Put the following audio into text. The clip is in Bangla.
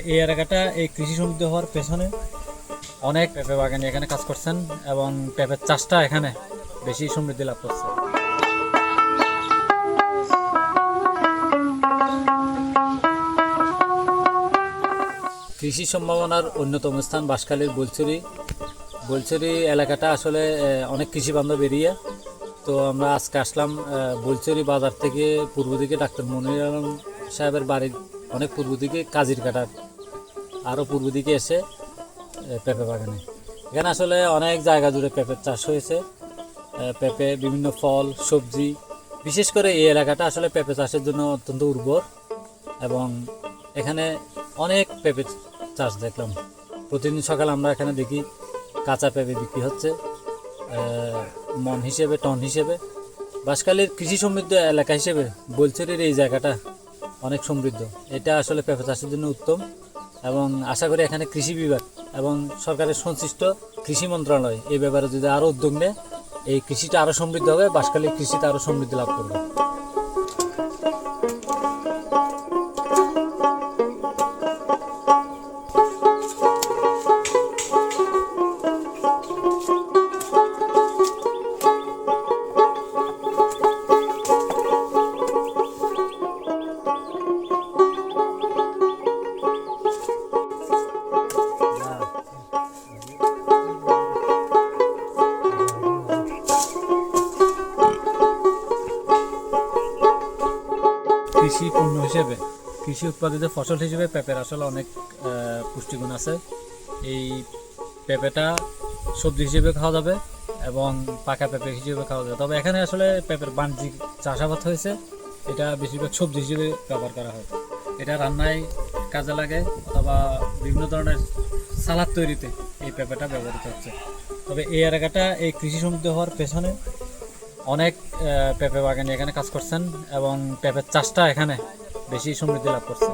এই এলাকাটা এই কৃষি সমৃদ্ধ হওয়ার পেছনে অনেক পেঁপে বাগানি এখানে কাজ করছেন এবং পেঁপের চাষটা এখানে বেশি সমৃদ্ধি লাভ করছে। কৃষি সম্ভাবনার অন্যতম স্থান বাঁশখালীর বলছড়ি। বলছড়ি এলাকাটা আসলে অনেক কৃষি বান্ধব এরিয়া। তো আমরা আজকে আসলাম বলছড়ি বাজার থেকে পূর্ব দিকে ডাক্তার মনির আলম সাহেবের বাড়ির অনেক পূর্ব দিকে কাজির কাটার আরও পূর্ব দিকে এসে পেঁপে বাগানে। এখানে আসলে অনেক জায়গা জুড়ে পেঁপের চাষ হয়েছে। পেঁপে, বিভিন্ন ফল, সবজি, বিশেষ করে এই এলাকাটা আসলে পেঁপে চাষের জন্য অত্যন্ত উর্বর এবং এখানে অনেক পেঁপে চাষ দেখলাম। প্রতিদিন সকাল আমরা এখানে দেখি কাঁচা পেঁপে বিক্রি হচ্ছে মন হিসেবে, টন হিসেবে। বাঁশখালীর কৃষি সমৃদ্ধ এলাকা হিসেবে বলছড়ির এই জায়গাটা অনেক সমৃদ্ধ। এটা আসলে পেঁপে চাষের জন্য উত্তম এবং আশা করি এখানে কৃষি বিভাগ এবং সরকারের সংশ্লিষ্ট কৃষি মন্ত্রণালয় এই ব্যাপারে যদি আরও উদ্যোগ নেয়, এই কৃষিটা আরও সমৃদ্ধ হবে, বাঁশখালীর কৃষিটা আরও সমৃদ্ধি লাভ করবে। কৃষি পণ্য হিসেবে, কৃষি উৎপাদিত ফসল হিসেবে পেঁপের আসলে অনেক পুষ্টিগুণ আছে। এই পেঁপেটা সবজি হিসেবে খাওয়া যাবে এবং পাকা পেঁপে হিসেবে খাওয়া যাবে। তবে এখানে আসলে পেঁপের বাণিজ্যিক চাষাবাদ হয়েছে। এটা বেশিরভাগ সবজি হিসেবে ব্যবহার করা হয়। এটা রান্নায় কাজে লাগে অথবা বিভিন্ন ধরনের সালাদ তৈরিতে এই পেঁপেটা ব্যবহৃত হচ্ছে। তবে এই এলাকাটা এই কৃষি সমৃদ্ধ হওয়ার পেছনে অনেক পেঁপে বাগানি এখানে কাজ করছেন এবং পেঁপের চাষটা এখানে বেশি সমৃদ্ধি লাভ করছে